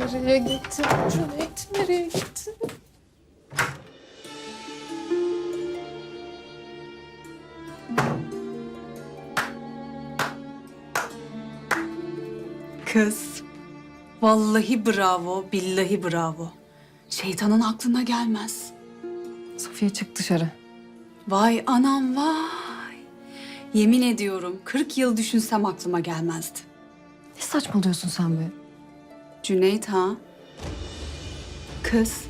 nereye gittin? Cüneyt nereye gittin? Kız, vallahi bravo, billahi bravo. Şeytanın aklına gelmez. Safiye çık dışarı. Vay anam vay. Yemin ediyorum 40 yıl düşünsem aklıma gelmezdi. Ne saçmalıyorsun sen be? Cüneyt ha? Kız,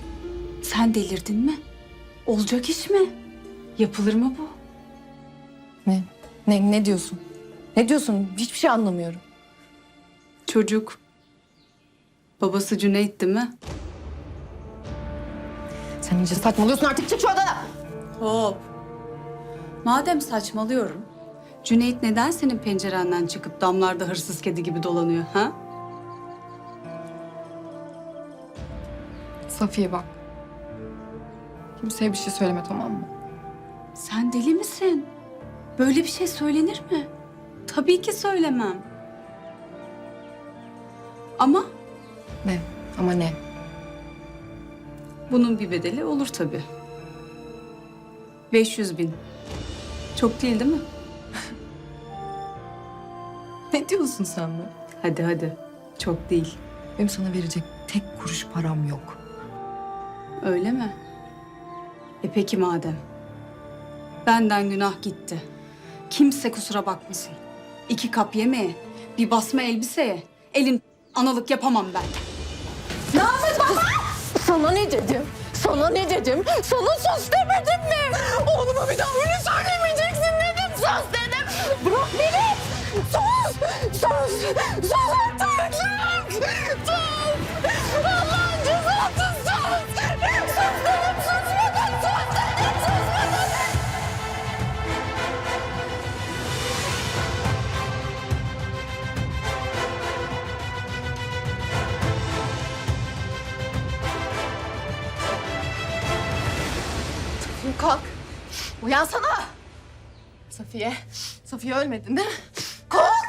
sen delirdin mi? Olacak iş mi? Yapılır mı bu? Ne? Ne, ne diyorsun? Ne diyorsun? Hiçbir şey anlamıyorum. Çocuk. Babası Cüneyt değil mi? Sen iyice saçmalıyorsun artık çık şu odadan. Hop. Madem saçmalıyorum, Cüneyt neden senin pencerenden çıkıp damlarda hırsız kedi gibi dolanıyor ha? Safiye bak. Kimseye bir şey söyleme tamam mı? Sen deli misin? Böyle bir şey söylenir mi? Tabii ki söylemem. Ama Ne? Ama ne? bunun bir bedeli olur tabii. 500 bin. Çok değil değil mi? Ne diyorsun sen be? Hadi hadi. Çok değil. Benim sana verecek tek kuruş param yok. Öyle mi? E peki madem. Benden günah gitti. Kimse kusura bakmasın. İki kap yemeğe, bir basma elbiseye, elin analık yapamam ben. Sana ne dedim? Sana ne dedim? Sana sus demedim mi? Oğluma bir daha öyle söylemeyeceksin dedim. Sus dedim. Bırak beni. Sus. Sus. Sus artık. Sus. Kalk. Uyansana. Safiye. Safiye ölmedin değil mi? Kalk.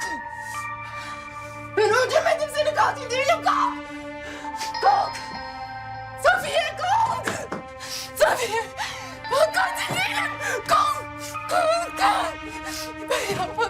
Ben öldürmedim seni katil değilim kalk. Kalk. Safiye kalk. Safiye. Ben katil değilim. Kalk. Kalk kalk. Ben yapmadım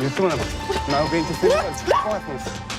Gülsüm Hanım, now We're going to finish. Come on, please.